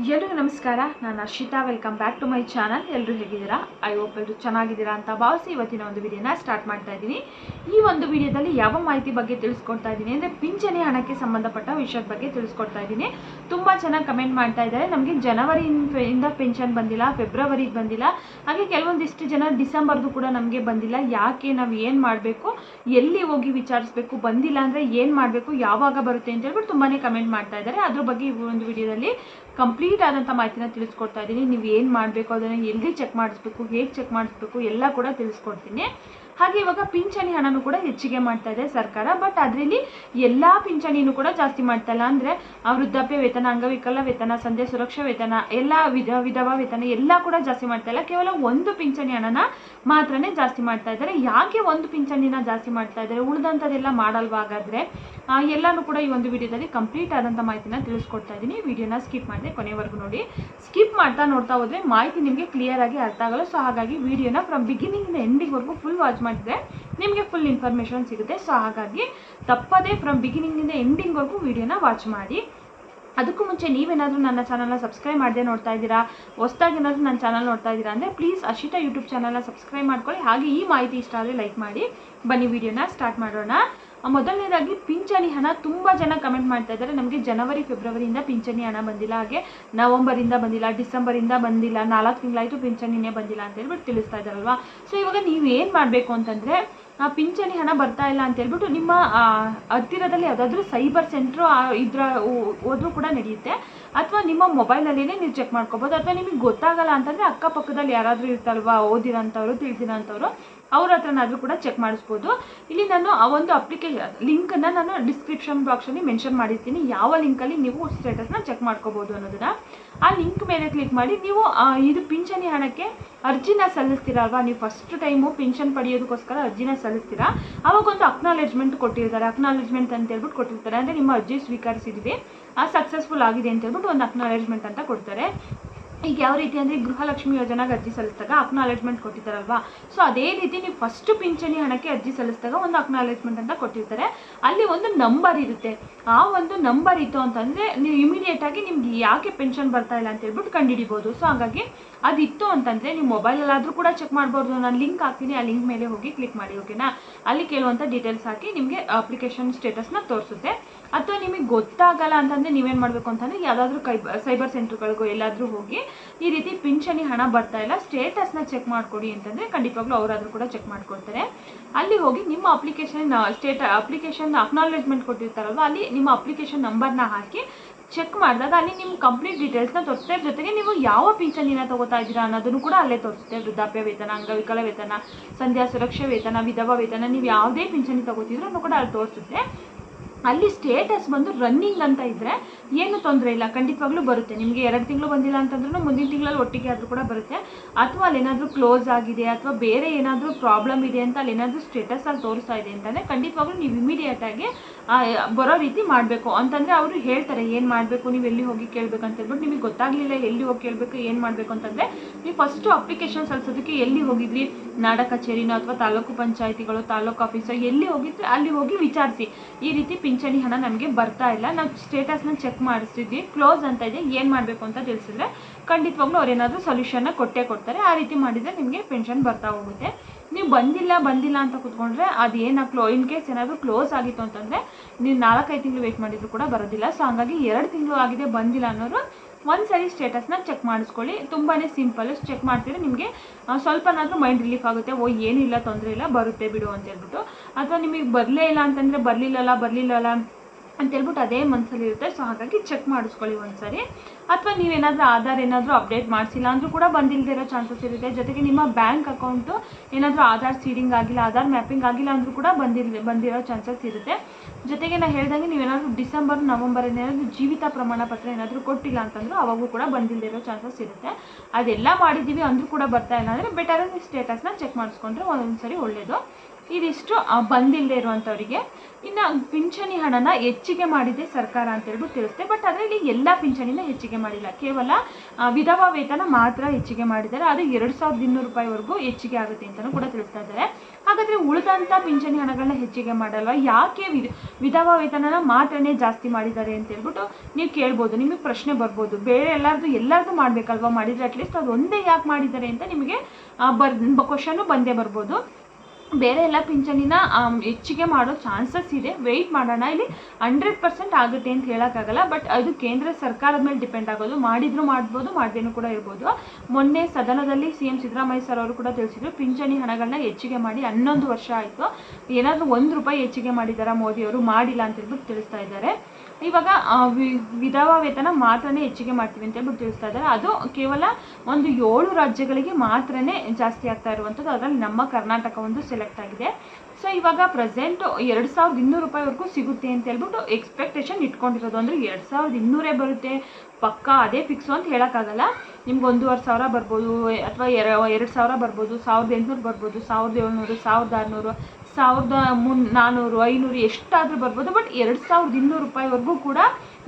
ಎಲ್ರಿಗೂ ನಮಸ್ಕಾರ. ನಾನು Arshita. Welcome back to my channel ಎಲ್ಲರೂ ಹೇಗಿದ್ದೀರಾ? ಐ ಹೋಪ್ ಎಲ್ಲರೂ ಚೆನ್ನಾಗಿದ್ದೀರಾ ಅಂತ ಭಾವಿಸಿ ಇವತ್ತಿನ ಒಂದು ವಿಡಿಯೋನ ಸ್ಟಾರ್ಟ್ ಮಾಡ್ತಾ ಇದ್ದೀನಿ. ಈ ಒಂದು ವಿಡಿಯೋದಲ್ಲಿ ಯಾವ ಮಾಹಿತಿ ಬಗ್ಗೆ ತಿಳಿಸ್ಕೊಡ್ತಾ ಇದ್ದೀನಿ ಅಂದರೆ ಪಿಂಚಣಿ ಹಣಕ್ಕೆ ಸಂಬಂಧಪಟ್ಟ ವಿಷಯದ ಬಗ್ಗೆ ತಿಳಿಸ್ಕೊಡ್ತಾ ಇದ್ದೀನಿ. ತುಂಬ ಚೆನ್ನಾಗಿ ಕಮೆಂಟ್ ಮಾಡ್ತಾ ಇದ್ದಾರೆ. ನಮಗೆ ಜನವರಿ ಇಂದ ಪೆನ್ಷನ್ ಬಂದಿಲ್ಲ, ಫೆಬ್ರವರಿಗೆ ಬಂದಿಲ್ಲ. ಹಾಗೆ ಕೆಲವೊಂದಿಷ್ಟು ಜನ ಡಿಸೆಂಬರ್ದು ಕೂಡ ನಮಗೆ ಬಂದಿಲ್ಲ. ಯಾಕೆ, ನಾವು ಏನು ಮಾಡಬೇಕು, ಎಲ್ಲಿ ಹೋಗಿ ವಿಚಾರಿಸ್ಬೇಕು, ಬಂದಿಲ್ಲ ಅಂದರೆ ಏನು ಮಾಡಬೇಕು, ಯಾವಾಗ ಬರುತ್ತೆ ಅಂತ ಹೇಳ್ಬಿಟ್ಟು ತುಂಬಾ ಕಮೆಂಟ್ ಮಾಡ್ತಾ ಇದ್ದಾರೆ. ಅದ್ರ ಬಗ್ಗೆ ಈ ಒಂದು ವಿಡಿಯೋದಲ್ಲಿ ಕಂಪ್ಲೀಟ್ ಆದಂಥ ಮಾಹಿತಿನ ತಿಳಿಸ್ಕೊಡ್ತಾ ಇದ್ದೀನಿ. ನೀವು ಏನು ಮಾಡಬೇಕು, ಅದನ್ನು ಎಲ್ಲಿ ಚೆಕ್ ಮಾಡಿಸ್ಬೇಕು, ಹೇಗೆ ಚೆಕ್ ಮಾಡಿಸ್ಬೇಕು, ಎಲ್ಲ ಕೂಡ ತಿಳಿಸ್ಕೊಡ್ತೀನಿ. ಹಾಗೆ ಇವಾಗ ಪಿಂಚಣಿ ಹಣನೂ ಕೂಡ ಹೆಚ್ಚಿಗೆ ಮಾಡ್ತಾ ಇದೆ ಸರ್ಕಾರ. ಬಟ್ ಅದರಲ್ಲಿ ಎಲ್ಲ ಪಿಂಚಣಿನೂ ಕೂಡ ಜಾಸ್ತಿ ಮಾಡ್ತಾ ಇಲ್ಲ. ಅಂದರೆ ವೃದ್ಧಾಪ್ಯ ವೇತನ, ಅಂಗವಿಕಲ ವೇತನ, ಸಂಧ್ಯಾ ಸುರಕ್ಷಾ ವೇತನ, ಎಲ್ಲ ವಿಧ, ವಿಧವಾ ವೇತನ ಎಲ್ಲ ಕೂಡ ಜಾಸ್ತಿ ಮಾಡ್ತಾ ಇಲ್ಲ. ಕೇವಲ ಒಂದು ಪಿಂಚಣಿ ಹಣನ ಮಾತ್ರನೇ ಜಾಸ್ತಿ ಮಾಡ್ತಾ ಇದ್ದಾರೆ. ಯಾಕೆ ಒಂದು ಪಿಂಚಣಿನ ಜಾಸ್ತಿ ಮಾಡ್ತಾ ಇದ್ದಾರೆ? ಉಳಿದಂಥದ್ದೆಲ್ಲ ಮಾಡಲ್ವಾ ಹಾಗಾದ್ರೆ? ಎಲ್ಲಾನು ಕೂಡ ಈ ಒಂದು ವಿಡಿಯೋದಲ್ಲಿ ಕಂಪ್ಲೀಟ್ ಆದಂಥ ಮಾಹಿತಿನ ತಿಳಿಸ್ಕೊಡ್ತಾ ಇದ್ದೀನಿ. ವಿಡಿಯೋನ ಸ್ಕಿಪ್ ಮಾಡಿದೆ ಕೊನೆವರೆಗೂ ನೋಡಿ. ಸ್ಕಿಪ್ ಮಾಡ್ತಾ ನೋಡ್ತಾ ಹೋದ್ರೆ ಮಾಹಿತಿ ನಿಮಗೆ ಕ್ಲಿಯರ್ ಆಗಿ ಅರ್ಥ ಆಗಲ್ಲ. ಸೊ ಹಾಗಾಗಿ ವಿಡಿಯೋನ ಫ್ರಮ್ ಬಿಗಿನಿಂಗ್ ಎಂಡಿಂಗ್ವರೆಗೂ ಫುಲ್ ವಾಚ್ ಮಾಡಿದ್ರೆ ನಿಮಗೆ ಫುಲ್ ಇನ್ಫಾರ್ಮೇಷನ್ ಸಿಗುತ್ತೆ. ಸೊ ಹಾಗಾಗಿ ತಪ್ಪದೇ ಫ್ರಮ್ ಬಿಗಿನಿಂಗಿಂದ ಎಂಡಿಂಗ್ವರೆಗೂ ವಿಡಿಯೋನ ವಾಚ್ ಮಾಡಿ. ಅದಕ್ಕೂ ಮುಂಚೆ ನೀವೇನಾದರೂ ನನ್ನ ಚಾನಲ್ನ ಸಬ್ಸ್ಕ್ರೈಬ್ ಮಾಡದೆ ನೋಡ್ತಾ ಇದ್ದೀರಾ? ಹೊಸ್ದಾಗಿ ಏನಾದರೂ ನನ್ನ ಚಾನಲ್ ನೋಡ್ತಾ ಇದ್ದೀರಾ ಅಂದರೆ ಪ್ಲೀಸ್ ಅಶಿತಾ ಯೂಟ್ಯೂಬ್ ಚಾನಲ್ನ ಸಬ್ಸ್ಕ್ರೈಬ್ ಮಾಡ್ಕೊಳ್ಳಿ. ಹಾಗೆ ಈ ಮಾಹಿತಿ ಇಷ್ಟ ಆದರೆ ಲೈಕ್ ಮಾಡಿ. ಬನ್ನಿ ವಿಡಿಯೋನ ಸ್ಟಾರ್ಟ್ ಮಾಡೋಣ. ಮೊದಲನೇದಾಗಿ ಪಿಂಚಣಿ ಹಣ ತುಂಬ ಜನ ಕಮೆಂಟ್ ಮಾಡ್ತಾ ಇದ್ದಾರೆ. ನಮಗೆ ಜನವರಿ, ಫೆಬ್ರವರಿಯಿಂದ ಪಿಂಚಣಿ ಹಣ ಬಂದಿಲ್ಲ. ಹಾಗೆ ನವಂಬರಿಂದ ಬಂದಿಲ್ಲ, ಡಿಸೆಂಬರಿಂದ ಬಂದಿಲ್ಲ, ನಾಲ್ಕು ತಿಂಗಳಾಯಿತು ಪಿಂಚಣಿನೇ ಬಂದಿಲ್ಲ ಅಂತ ಹೇಳ್ಬಿಟ್ಟು ತಿಳಿಸ್ತಾ ಇದ್ದಾರಲ್ವಾ? ಸೊ ಇವಾಗ ನೀವು ಏನು ಮಾಡಬೇಕು ಅಂತಂದರೆ ಪಿಂಚಣಿ ಹಣ ಬರ್ತಾ ಇಲ್ಲ ಅಂತ ಹೇಳ್ಬಿಟ್ಟು ನಿಮ್ಮ ಹತ್ತಿರದಲ್ಲಿ ಯಾವುದಾದ್ರೂ ಸೈಬರ್ ಸೆಂಟ್ರು ಇದ್ರ ಹೋದ್ರೂ ಕೂಡ ನಡೆಯುತ್ತೆ. ಅಥವಾ ನಿಮ್ಮ ಮೊಬೈಲಲ್ಲೇ ನೀವು ಚೆಕ್ ಮಾಡ್ಕೋಬೋದು. ಅಥವಾ ನಿಮಗೆ ಗೊತ್ತಾಗಲ್ಲ ಅಂತಂದರೆ ಅಕ್ಕಪಕ್ಕದಲ್ಲಿ ಯಾರಾದರೂ ಇರ್ತಾರಲ್ವಾ, ಓದಿರೋಂಥವ್ರು ತಿಳಿದಿರೋಂಥವ್ರು ಅವ್ರ ಹತ್ರನಾದರೂ ಕೂಡ ಚೆಕ್ ಮಾಡಿಸ್ಬೋದು. ಇಲ್ಲಿ ನಾನು ಆ ಒಂದು ಅಪ್ಲಿಕೇಶನ್ ಲಿಂಕನ್ನು ನಾನು ಡಿಸ್ಕ್ರಿಪ್ಷನ್ ಬಾಕ್ಸಲ್ಲಿ ಮೆನ್ಷನ್ ಮಾಡಿರ್ತೀನಿ. ಯಾವ ಲಿಂಕಲ್ಲಿ ನೀವು ಸ್ಟೇಟಸ್ನ ಚೆಕ್ ಮಾಡ್ಕೋಬೋದು ಅನ್ನೋದನ್ನ. ಆ ಲಿಂಕ್ ಮೇಲೆ ಕ್ಲಿಕ್ ಮಾಡಿ, ನೀವು ಇದು ಪಿಂಚಣಿ ಹಣಕ್ಕೆ ಅರ್ಜಿನ ಸಲ್ಲಿಸ್ತೀರಾ ಅಲ್ವಾ? ನೀವು ಫಸ್ಟ್ ಟೈಮು ಪಿಂಚನ್ ಪಡೆಯೋದಕ್ಕೋಸ್ಕರ ಅರ್ಜಿನ ಸಲ್ಲಿಸ್ತೀರಾ. ಅವಾಗ ಒಂದು ಅಕ್ನಾಲೆಜ್ಮೆಂಟ್ ಕೊಟ್ಟಿರ್ತಾರೆ. ಅಕ್ನಾಲೆಜ್ಮೆಂಟ್ ಅಂತ ಹೇಳ್ಬಿಟ್ಟು ಕೊಟ್ಟಿರ್ತಾರೆ. ಅಂದರೆ ನಿಮ್ಮ ಅರ್ಜಿ ಸ್ವೀಕರಿಸಿದ್ವಿ. ಆ ಸಕ್ಸಸ್ಫುಲ್ ಆಗಿದೆ ಅಂತ ಹೇಳ್ಬಿಟ್ಟು ಒಂದು ಅಕ್ನಾಲೆಜ್ಮೆಂಟ್ ಅಂತ ಕೊಡ್ತಾರೆ. ಈಗ ಯಾವ ರೀತಿ ಅಂದರೆ ಗೃಹಲಕ್ಷ್ಮಿ ಯೋಜನೆಗೆ ಅರ್ಜಿ ಸಲ್ಲಿಸಿದಾಗ ಅಕ್ನಾಲೆಜ್ಮೆಂಟ್ ಕೊಟ್ಟಿದ್ದಾರಲ್ವಾ? ಸೊ ಅದೇ ರೀತಿ ನೀವು ಫಸ್ಟ್ ಪಿಂಚಣಿ ಹಣಕ್ಕೆ ಅರ್ಜಿ ಸಲ್ಲಿಸಿದಾಗ ಒಂದು ಅಕ್ನಾಲೆಜ್ಮೆಂಟ್ ಅಂತ ಕೊಟ್ಟಿರ್ತಾರೆ. ಅಲ್ಲಿ ಒಂದು ನಂಬರ್ ಇರುತ್ತೆ. ಆ ಒಂದು ನಂಬರ್ ಇತ್ತು ಅಂತಂದರೆ ನೀವು ಇಮಿಡಿಯೇಟ್ ಆಗಿ ನಿಮ್ಗೆ ಯಾಕೆ ಪೆನ್ಷನ್ ಬರ್ತಾ ಇಲ್ಲ ಅಂತ ಹೇಳ್ಬಿಟ್ಟು ಕಂಡುಹಿಡಿಬೋದು. ಸೊ ಹಾಗಾಗಿ ಅದಿತ್ತು ಅಂತಂದರೆ ನೀವು ಮೊಬೈಲಲ್ಲಾದರೂ ಕೂಡ ಚೆಕ್ ಮಾಡ್ಬೋದು. ನಾನು ಲಿಂಕ್ ಹಾಕ್ತೀನಿ. ಆ ಲಿಂಕ್ ಮೇಲೆ ಹೋಗಿ ಕ್ಲಿಕ್ ಮಾಡಿ ಓಕೆನಾ ಅಲ್ಲಿ ಕೆಲವಂಥ ಡೀಟೇಲ್ಸ್ ಹಾಕಿ ನಿಮಗೆ ಅಪ್ಲಿಕೇಶನ್ ಸ್ಟೇಟಸ್ನ ತೋರಿಸುತ್ತೆ. ಅಥವಾ ನಿಮಗೆ ಗೊತ್ತಾಗಲ್ಲ ಅಂತಂದರೆ ನೀವೇನು ಮಾಡಬೇಕು ಅಂತಂದರೆ ಯಾವುದಾದ್ರೂ ಕೈ ಸೈಬರ್ ಸೆಂಟರ್ಗಳಿಗೂ ಎಲ್ಲಾದರೂ ಹೋಗಿ ಈ ರೀತಿ ಪಿಂಚಣಿ ಹಣ ಬರ್ತಾ ಇಲ್ಲ ಸ್ಟೇಟಸ್ನ ಚೆಕ್ ಮಾಡ್ಕೊಡಿ ಅಂತಂದರೆ ಖಂಡಿತವಾಗ್ಲೂ ಅವರಾದರೂ ಕೂಡ ಚೆಕ್ ಮಾಡ್ಕೊಡ್ತಾರೆ. ಅಲ್ಲಿ ಹೋಗಿ ನಿಮ್ಮ ಅಪ್ಲಿಕೇಶನ್ ಸ್ಟೇಟ ಅಪ್ಲಿಕೇಶನ್ ಅಕ್ನಾಲೆಜ್ಮೆಂಟ್ ಕೊಟ್ಟಿರ್ತಾರಲ್ವ, ಅಲ್ಲಿ ನಿಮ್ಮ ಅಪ್ಲಿಕೇಶನ್ ನಂಬರ್ನ ಹಾಕಿ ಚೆಕ್ ಮಾಡಿದಾಗ ಅಲ್ಲಿ ನಿಮ್ಮ ಕಂಪ್ಲೀಟ್ ಡೀಟೇಲ್ಸ್ನ ತೋರಿಸುತ್ತೆ ಜೊತೆಗೆ ನೀವು ಯಾವ ಪಿಂಚಣಿನ ತಗೋತಾ ಇದ್ದೀರಾ ಅನ್ನೋದನ್ನು ಕೂಡ ಅಲ್ಲೇ ತೋರಿಸುತ್ತೆ ವೃದ್ಧಾಪ್ಯ ವೇತನ, ಅಂಗವಿಕಲ ವೇತನ, ಸಂಧ್ಯಾ ಸುರಕ್ಷಾ ವೇತನ, ವಿಧವಾ ವೇತನ, ನೀವು ಯಾವುದೇ ಪಿಂಚಣಿ ತಗೋತಿದ್ರೂ ಕೂಡ ಅಲ್ಲಿ ತೋರಿಸುತ್ತೆ. ಅಲ್ಲಿ ಸ್ಟೇಟಸ್ ಬಂದು ರನ್ನಿಂಗ್ ಅಂತ ಇದ್ದರೆ ಏನು ತೊಂದರೆ ಇಲ್ಲ, ಖಂಡಿತವಾಗ್ಲೂ ಬರುತ್ತೆ. ನಿಮಗೆ ಎರಡು ತಿಂಗಳು ಬಂದಿಲ್ಲ ಅಂತಂದ್ರೂ ಮುಂದಿನ ತಿಂಗಳಲ್ಲಿ ಒಟ್ಟಿಗೆ ಆದರೂ ಕೂಡ ಬರುತ್ತೆ. ಅಥವಾ ಅಲ್ಲಿ ಏನಾದರೂ ಕ್ಲೋಸ್ ಆಗಿದೆ, ಅಥವಾ ಬೇರೆ ಏನಾದರೂ ಪ್ರಾಬ್ಲಮ್ ಇದೆ ಅಂತ ಅಲ್ಲಿ ಏನಾದರೂ ಸ್ಟೇಟಸಲ್ಲಿ ತೋರಿಸ್ತಾ ಇದೆ ಅಂತಂದರೆ ಖಂಡಿತವಾಗ್ಲೂ ನೀವು ಇಮಿಡಿಯೇಟಾಗಿ ಬರೋ ರೀತಿ ಮಾಡಬೇಕು ಅಂತಂದರೆ ಅವರು ಹೇಳ್ತಾರೆ, ಏನು ಮಾಡಬೇಕು, ನೀವು ಎಲ್ಲಿ ಹೋಗಿ ಕೇಳಬೇಕು ಅಂತ ಹೇಳ್ಬಿಟ್ಟು ನಿಮಗೆ ಗೊತ್ತಾಗಲಿಲ್ಲ, ಎಲ್ಲಿ ಹೋಗಿ ಕೇಳಬೇಕು, ಏನು ಮಾಡಬೇಕು ಅಂತಂದರೆ ನೀವು ಫಸ್ಟು ಅಪ್ಲಿಕೇಶನ್ ಸಲ್ಲಿಸೋದಕ್ಕೆ ಎಲ್ಲಿ ಹೋಗಿದ್ರಿ? ನಾಡ ಕಚೇರಿನೋ ಅಥವಾ ತಾಲೂಕು ಪಂಚಾಯಿತಿಗಳು, ತಾಲೂಕು ಆಫೀಸೋ ಎಲ್ಲಿ ಹೋಗಿದ್ರೆ? ಅಲ್ಲಿ ಹೋಗಿ ವಿಚಾರಿಸಿ. ಈ ರೀತಿ ಪಿಂಚಣಿ ಹಣ ನಮಗೆ ಬರ್ತಾ ಇಲ್ಲ. ನಾವು ಸ್ಟೇಟಸ್ನ ಚೆಕ್ ಮಾಡಿಸ್ತಿದ್ವಿ. ಕ್ಲೋಸ್ ಅಂತ ಇದೆ. ಏನು ಮಾಡಬೇಕು ಅಂತ ತಿಳಿಸಿದ್ರೆ ಖಂಡಿತವಾಗ್ಲೂ ಅವ್ರು ಏನಾದರೂ ಸೊಲ್ಯೂಷನ್ನ ಕೊಟ್ಟೇ ಕೊಡ್ತಾರೆ. ಆ ರೀತಿ ಮಾಡಿದರೆ ನಿಮಗೆ ಪೆನ್ಷನ್ ಬರ್ತಾ ಹೋಗುತ್ತೆ. ನೀವು ಬಂದಿಲ್ಲ ಬಂದಿಲ್ಲ ಅಂತ ಕೂತ್ಕೊಂಡ್ರೆ ಅದು ಏನು ಕ್ಲೋ ಇನ್ ಕೇಸ್ ಏನಾದರೂ ಕ್ಲೋಸ್ ಆಗಿತ್ತು ಅಂತಂದರೆ ನೀವು ನಾಲ್ಕೈದು ತಿಂಗಳು ವೆಯ್ಟ್ ಮಾಡಿದರೂ ಕೂಡ ಬರೋದಿಲ್ಲ. ಸೊ ಹಂಗಾಗಿ ಎರಡು ತಿಂಗಳು ಆಗಿದೆ, ಬಂದಿಲ್ಲ ಅನ್ನೋರು ಒಂದು ಸರಿ ಸ್ಟೇಟಸ್ನ ಚೆಕ್ ಮಾಡಿಸ್ಕೊಳ್ಳಿ. ತುಂಬಾ ಸಿಂಪಲ್ ಚೆಕ್ ಮಾಡ್ತಿದ್ರೆ ನಿಮಗೆ ಸ್ವಲ್ಪನಾದರೂ ಮೈಂಡ್ ರಿಲೀಫ್ ಆಗುತ್ತೆ. ಓ ಏನಿಲ್ಲ ತೊಂದರೆ ಇಲ್ಲ, ಬರುತ್ತೆ ಬಿಡು ಅಂತ ಹೇಳ್ಬಿಟ್ಟು. ಅಥವಾ ನಿಮಗೆ ಬರಲೇ ಇಲ್ಲ ಅಂತಂದರೆ ಬರಲಿಲ್ಲಲ್ಲ ಬರಲಿಲ್ಲಲ್ಲ ಅಂತ ಹೇಳ್ಬಿಟ್ಟು ಅದೇ ಮನಸ್ಸಲ್ಲಿ ಇರುತ್ತೆ. ಸೊ ಹಾಗಾಗಿ ಚೆಕ್ ಮಾಡಿಸ್ಕೊಳ್ಳಿ ಒಂದ್ಸರಿ. ಅಥವಾ ನೀವೇನಾದರೂ ಆಧಾರ್ ಏನಾದರೂ ಅಪ್ಡೇಟ್ ಮಾಡಿಸಿಲ್ಲ ಅಂದರೂ ಕೂಡ ಬಂದಿಲ್ಲದೆ ಇರೋ ಚಾನ್ಸಸ್ ಇರುತ್ತೆ. ಜೊತೆಗೆ ನಿಮ್ಮ ಬ್ಯಾಂಕ್ ಅಕೌಂಟು ಏನಾದರೂ ಆಧಾರ್ ಸೀಡಿಂಗ್ ಆಗಿಲ್ಲ, ಆಧಾರ್ ಮ್ಯಾಪಿಂಗ್ ಆಗಿಲ್ಲ ಅಂದರೂ ಕೂಡ ಬಂದಿಲ್ಲ ಬಂದಿರೋ ಚಾನ್ಸಸ್ ಇರುತ್ತೆ. ಜೊತೆಗೆ ನಾನು ಹೇಳ್ದಂಗೆ ನೀವೇನಾದರೂ ಡಿಸೆಂಬರ್, ನವಂಬರ್ ಏನಾದರೂ ಜೀವಿತ ಪ್ರಮಾಣ ಪತ್ರ ಏನಾದರೂ ಕೊಟ್ಟಿಲ್ಲ ಅಂತಂದ್ರೂ ಅವಾಗೂ ಕೂಡ ಬಂದಿಲ್ಲದೆ ಇರೋ ಚಾನ್ಸಸ್ ಇರುತ್ತೆ. ಅದೆಲ್ಲ ಮಾಡಿದ್ದೀವಿ ಅಂದರೂ ಕೂಡ ಬರ್ತಾ ಇಲ್ಲ. ಅಂದರೆ ಬೆಟರ್ ಸ್ಟೇಟಸ್ನ ಚೆಕ್ ಮಾಡಿಸ್ಕೊಂಡ್ರೆ ಒಂದೊಂದು ಸರಿ ಒಳ್ಳೆಯದು ಇದಿಷ್ಟು ಬಂದಿಲ್ಲದೆ ಇರುವಂಥವರಿಗೆ. ಇನ್ನು ಪಿಂಚಣಿ ಹಣನ ಹೆಚ್ಚಿಗೆ ಮಾಡಿದೆ ಸರ್ಕಾರ ಅಂತ ಹೇಳ್ಬಿಟ್ಟು ತಿಳಿಸುತ್ತೆ ಬಟ್ ಅದರಲ್ಲಿ ಎಲ್ಲ ಪಿಂಚಣಿನ ಹೆಚ್ಚಿಗೆ ಮಾಡಿಲ್ಲ. ಕೇವಲ ವಿಧವಾ ವೇತನ ಮಾತ್ರ ಹೆಚ್ಚಿಗೆ ಮಾಡಿದ್ದಾರೆ. ಅದು ಎರಡು ಸಾವಿರದ ಇನ್ನೂರು ರೂಪಾಯಿವರೆಗೂ ಹೆಚ್ಚಿಗೆ ಆಗುತ್ತೆ ಅಂತಲೂ ಕೂಡ ತಿಳಿಸ್ತಾ ಇದ್ದಾರೆ. ಹಾಗಾದರೆ ಉಳಿದಂಥ ಪಿಂಚಣಿ ಹಣಗಳನ್ನ ಹೆಚ್ಚಿಗೆ ಮಾಡಲ್ವಾ? ಯಾಕೆ ವಿಧ ವಿಧವಾ ವೇತನನ ಮಾತ್ರನೇ ಜಾಸ್ತಿ ಮಾಡಿದ್ದಾರೆ ಅಂತ ಹೇಳ್ಬಿಟ್ಟು ನೀವು ಕೇಳ್ಬೋದು, ನಿಮಗೆ ಪ್ರಶ್ನೆ ಬರ್ಬೋದು. ಬೇರೆ ಎಲ್ಲರದು ಎಲ್ಲರದು ಮಾಡಬೇಕಲ್ವಾ? ಮಾಡಿದರೆ ಅಟ್ಲೀಸ್ಟ್ ಅದು ಒಂದೇ ಯಾಕೆ ಮಾಡಿದ್ದಾರೆ ಅಂತ ನಿಮಗೆ ಬರ್ ಕ್ವಶನು ಬಂದೇ ಬರ್ಬೋದು. ಬೇರೆ ಎಲ್ಲ ಪಿಂಚಣಿನ ಹೆಚ್ಚಿಗೆ ಮಾಡೋ ಚಾನ್ಸಸ್ ಇದೆ. ವೆಯ್ಟ್ ಮಾಡೋಣ. ಇಲ್ಲಿ ಹಂಡ್ರೆಡ್ ಪರ್ಸೆಂಟ್ ಆಗುತ್ತೆ ಅಂತ ಹೇಳೋಕ್ಕಾಗಲ್ಲ. ಬಟ್ ಅದು ಕೇಂದ್ರ ಸರ್ಕಾರದ ಮೇಲೆ ಡಿಪೆಂಡ್ ಆಗೋದು. ಮಾಡಿದ್ರು ಮಾಡ್ಬೋದು, ಮಾಡ್ದೇನೂ ಕೂಡ ಇರ್ಬೋದು. ಮೊನ್ನೆ ಸದನದಲ್ಲಿ ಸಿ ಎಂ ಸಿದ್ದರಾಮಯ್ಯ ಸರ್ ಅವರು ಕೂಡ ತಿಳಿಸಿದ್ರು, ಪಿಂಚಣಿ ಹಣಗಳನ್ನ ಹೆಚ್ಚಿಗೆ ಮಾಡಿ ಹನ್ನೊಂದು ವರ್ಷ ಆಯಿತು. ಏನಾದರೂ ಒಂದು ರೂಪಾಯಿ ಹೆಚ್ಚಿಗೆ ಮಾಡಿದಾರಾ ಮೋದಿಯವರು ಮಾಡಿಲ್ಲ ಅಂತ ಹೇಳ್ಬಿಟ್ಟು ತಿಳಿಸ್ತಾ ಇದ್ದಾರೆ. ಇವಾಗ ವಿಧವಾ ವೇತನ ಮಾತ್ರನೇ ಹೆಚ್ಚಿಗೆ ಮಾಡ್ತೀವಿ ಅಂತ ಹೇಳ್ಬಿಟ್ಟು ತಿಳಿಸ್ತಾ ಇದ್ದಾರೆ. ಅದು ಕೇವಲ ಒಂದು ಏಳು ರಾಜ್ಯಗಳಿಗೆ ಮಾತ್ರನೇ ಜಾಸ್ತಿ ಆಗ್ತಾ ಇರುವಂಥದ್ದು. ಅದರಲ್ಲಿ ನಮ್ಮ ಕರ್ನಾಟಕ ಒಂದು ಆಗಿದೆ. ಸೊ ಇವಾಗ ಪ್ರೆಸೆಂಟ್ ಎರಡು ಸಾವಿರದ ಇನ್ನೂರು ರೂಪಾಯಿವರೆಗೂ ಸಿಗುತ್ತೆ ಅಂತ ಹೇಳ್ಬಿಟ್ಟು ಎಕ್ಸ್ಪೆಕ್ಟೇಷನ್ ಇಟ್ಕೊಂಡಿರೋದು. ಅಂದರೆ ಎರಡು ಸಾವಿರದ ಇನ್ನೂರೇ ಬರುತ್ತೆ. ಪಕ್ಕಾ ಅದೇ ಫಿಕ್ಸು ಅಂತ ಹೇಳೋಕ್ಕಾಗಲ್ಲ. ನಿಮ್ಗೆ ಒಂದೂವರೆ ಸಾವಿರ ಬರ್ಬೋದು, ಅಥವಾ ಎರ, ಎರಡು ಸಾವಿರ ಬರ್ಬೋದು, ಸಾವಿರದ ಎಂಟುನೂರು ಬರ್ಬೋದು, ಸಾವಿರದ ಏಳ್ನೂರು, ಸಾವಿರದ ಆರುನೂರು, ಸಾವಿರದ ಮುನ್ ನಾನ್ನೂರು ಐನೂರು ಎಷ್ಟಾದರೂ ಬರ್ಬೋದು. ಬಟ್ ಎರಡು ಸಾವಿರದ ಇನ್ನೂರು ರೂಪಾಯಿವರೆಗೂ ಕೂಡ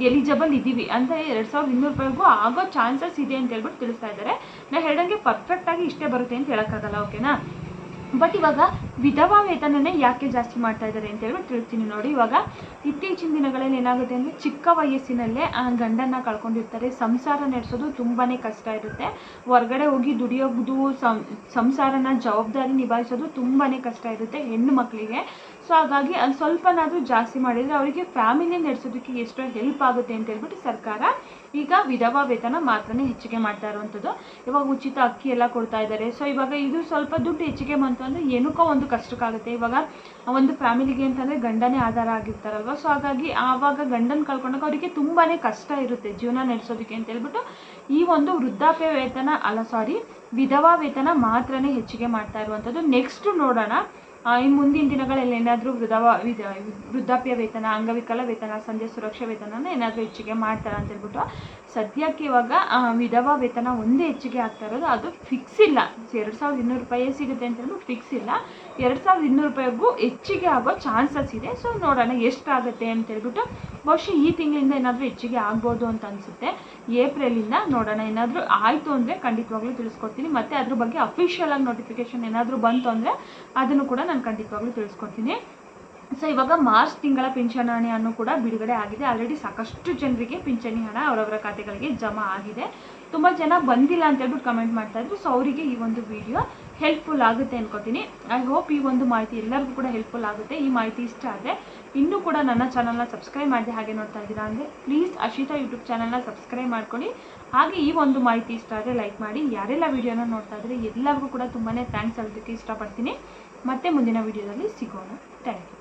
ಎಲಿಜಿಬಲ್ ಇದ್ದೀವಿ ಅಂದರೆ ಎರಡು ಸಾವಿರದ ಇನ್ನೂರು ರೂಪಾಯಿವರೆಗೂ ಆಗೋ ಚಾನ್ಸಸ್ ಇದೆ ಅಂತ ಹೇಳ್ಬಿಟ್ಟು ತಿಳಿಸ್ತಾ ಇದ್ದಾರೆ. ನಾ ಹೇಳ್ದಂಗೆ ಪರ್ಫೆಕ್ಟಾಗಿ ಇಷ್ಟೇ ಬರುತ್ತೆ ಅಂತ ಹೇಳೋಕ್ಕಾಗಲ್ಲ ಓಕೆನಾ ಬಟ್ ಇವಾಗ ವಿಧವಾ ವೇತನನೇ ಯಾಕೆ ಜಾಸ್ತಿ ಮಾಡ್ತಾ ಇದ್ದಾರೆ ಅಂತ ಹೇಳ್ಬಿಟ್ಟು ತಿಳ್ತೀನಿ ನೋಡಿ. ಇವಾಗ ಇತ್ತೀಚಿನ ದಿನಗಳಲ್ಲಿ ಏನಾಗುತ್ತೆ ಅಂದರೆ ಚಿಕ್ಕ ವಯಸ್ಸಿನಲ್ಲೇ ಆ ಗಂಡನ್ನ ಕಳ್ಕೊಂಡಿರ್ತಾರೆ. ಸಂಸಾರ ನಡೆಸೋದು ತುಂಬಾ ಕಷ್ಟ ಇರುತ್ತೆ. ಹೊರ್ಗಡೆ ಹೋಗಿ ದುಡಿಯೋದು ಸಂಸಾರನ ಜವಾಬ್ದಾರಿ ನಿಭಾಯಿಸೋದು ತುಂಬಾ ಕಷ್ಟ ಇರುತ್ತೆ ಹೆಣ್ಣು ಮಕ್ಕಳಿಗೆ. ಸೊ ಹಾಗಾಗಿ ಅಲ್ಲಿ ಸ್ವಲ್ಪನಾದರೂ ಜಾಸ್ತಿ ಮಾಡಿದರೆ ಅವರಿಗೆ ಫ್ಯಾಮಿಲಿ ನಡೆಸೋದಕ್ಕೆ ಎಷ್ಟೋ ಹೆಲ್ಪ್ ಆಗುತ್ತೆ ಅಂತ ಹೇಳ್ಬಿಟ್ಟು ಸರ್ಕಾರ ಈಗ ವಿಧವಾ ವೇತನ ಮಾತ್ರನೇ ಹೆಚ್ಚಿಗೆ ಮಾಡ್ತಾ ಇರುವಂಥದ್ದು. ಇವಾಗ ಉಚಿತ ಅಕ್ಕಿ ಎಲ್ಲ ಕೊಡ್ತಾ ಇದ್ದಾರೆ. ಸೊ ಇವಾಗ ಇದು ಸ್ವಲ್ಪ ದುಡ್ಡು ಹೆಚ್ಚಿಗೆ ಬಂತು ಅಂದರೆ ಏನಕ್ಕೋ ಒಂದು ಕಷ್ಟಕ್ಕಾಗುತ್ತೆ. ಇವಾಗ ಒಂದು ಫ್ಯಾಮಿಲಿಗೆ ಅಂತಂದರೆ ಗಂಡನೇ ಆಧಾರ ಆಗಿರ್ತಾರಲ್ವ? ಸೊ ಹಾಗಾಗಿ ಆವಾಗ ಗಂಡನ ಕಳ್ಕೊಂಡಾಗ ಅವರಿಗೆ ತುಂಬಾ ಕಷ್ಟ ಇರುತ್ತೆ ಜೀವನ ನಡೆಸೋದಕ್ಕೆ ಅಂತ ಹೇಳ್ಬಿಟ್ಟು ಈ ಒಂದು ವೃದ್ಧಾಪ್ಯ ವೇತನ, ಅಲ್ಲ ಸಾರಿ ವಿಧವಾ ವೇತನ ಮಾತ್ರನೇ ಹೆಚ್ಚಿಗೆ ಮಾಡ್ತಾ ಇರುವಂಥದ್ದು. ನೆಕ್ಸ್ಟ್ ನೋಡೋಣ. ಇನ್ನು ಮುಂದಿನ ದಿನಗಳಲ್ಲಿ ಏನಾದರೂ ವೃದ್ಧವ ವೃದ್ಧಾಪ್ಯ ವೇತನ, ಅಂಗವಿಕಲ ವೇತನ ಸಂಧ್ಯಾ ಸುರಕ್ಷಾ ವೇತನನ ಏನಾದರೂ ಹೆಚ್ಚಿಗೆ ಮಾಡ್ತಾರ ಅಂತ ಹೇಳ್ಬಿಟ್ಟು ಸದ್ಯಕ್ಕೆ ಇವಾಗ ವಿಧವಾ ವೇತನ ಒಂದೇ ಹೆಚ್ಚಿಗೆ ಆಗ್ತಾ ಇರೋದು. ಅದು ಫಿಕ್ಸ್ ಇಲ್ಲ. ಎರಡು ಸಾವಿರದ ಇನ್ನೂರು ರೂಪಾಯಿ ಸಿಗುತ್ತೆ ಅಂತ ಹೇಳ್ಬಿಟ್ಟು ಫಿಕ್ಸ್ ಇಲ್ಲ. ಎರಡು ಸಾವಿರದ ಇನ್ನೂರು ರೂಪಾಯಿಗೂ ಹೆಚ್ಚಿಗೆ ಆಗೋ ಚಾನ್ಸಸ್ ಇದೆ. ಸೊ ನೋಡೋಣ ಎಷ್ಟಾಗುತ್ತೆ ಅಂತ ಹೇಳ್ಬಿಟ್ಟು ಬಹುಶಃ ಈ ತಿಂಗಳಿಂದ ಏನಾದರೂ ಹೆಚ್ಚಿಗೆ ಆಗ್ಬೋದು ಅಂತ ಅನಿಸುತ್ತೆ. ಏಪ್ರಿಲಿಂದ ನೋಡೋಣ, ಏನಾದರೂ ಆಯಿತು ಅಂದರೆ ಖಂಡಿತವಾಗ್ಲೂ ತಿಳಿಸ್ಕೊಡ್ತೀನಿ. ಮತ್ತು ಅದ್ರ ಬಗ್ಗೆ ಅಫಿಷಿಯಲ್ ಆಗಿ ನೋಟಿಫಿಕೇಶನ್ ಏನಾದರೂ ಬಂತು ಅಂದರೆ ಅದನ್ನು ಕೂಡ ನಾನು ಖಂಡಿತವಾಗ್ಲೂ ತಿಳಿಸ್ಕೊಡ್ತೀನಿ. ಸೊ ಇವಾಗ ಮಾರ್ಚ್ ತಿಂಗಳ ಪಿಂಚಣಿ ಹಣವನ್ನು ಕೂಡ ಬಿಡುಗಡೆ ಆಗಿದೆ. ಆಲ್ರೆಡಿ ಸಾಕಷ್ಟು ಜನರಿಗೆ ಪಿಂಚಣಿ ಹಣ ಅವರವರ ಖಾತೆಗಳಿಗೆ ಜಮಾ ಆಗಿದೆ. ತುಂಬ ಜನ ಬಂದಿಲ್ಲ ಅಂತ ಹೇಳ್ಬಿಟ್ಟು ಕಮೆಂಟ್ ಮಾಡ್ತಾ ಇದ್ರು. ಸೊ ಅವರಿಗೆ ಈ ಒಂದು ವಿಡಿಯೋ ಹೆಲ್ಪ್ಫುಲ್ ಆಗುತ್ತೆ ಅನ್ಕೋತೀನಿ. ಐ ಹೋಪ್ ಈ ಒಂದು ಮಾಹಿತಿ ಎಲ್ಲರಿಗೂ ಕೂಡ ಹೆಲ್ಪ್ಫುಲ್ ಆಗುತ್ತೆ. ಈ ಮಾಹಿತಿ ಇಷ್ಟ ಆದರೆ ಇನ್ನೂ ಕೂಡ ನನ್ನ ಚಾನಲ್ನ ಸಬ್ಸ್ಕ್ರೈಬ್ ಮಾಡಿದೆ ಹಾಗೆ ನೋಡ್ತಾ ಇದ್ದೀರಾ ಅಂದರೆ ಪ್ಲೀಸ್ ಅಶಿತಾ ಯೂಟ್ಯೂಬ್ ಚಾನಲ್ನ ಸಬ್ಸ್ಕ್ರೈಬ್ ಮಾಡ್ಕೊಳ್ಳಿ. ಹಾಗೆ ಈ ಒಂದು ಮಾಹಿತಿ ಇಷ್ಟ ಆದರೆ ಲೈಕ್ ಮಾಡಿ. ಯಾರೆಲ್ಲ ವಿಡಿಯೋನ ನೋಡ್ತಾ ಇದ್ದರೆ ಎಲ್ಲರಿಗೂ ಕೂಡ ತುಂಬಾ ಥ್ಯಾಂಕ್ಸ್ ಹೇಳೋದಕ್ಕೆ ಇಷ್ಟಪಡ್ತೀನಿ. ಮತ್ತೆ ಮುಂದಿನ ವಿಡಿಯೋದಲ್ಲಿ ಸಿಗೋಣ. Thank you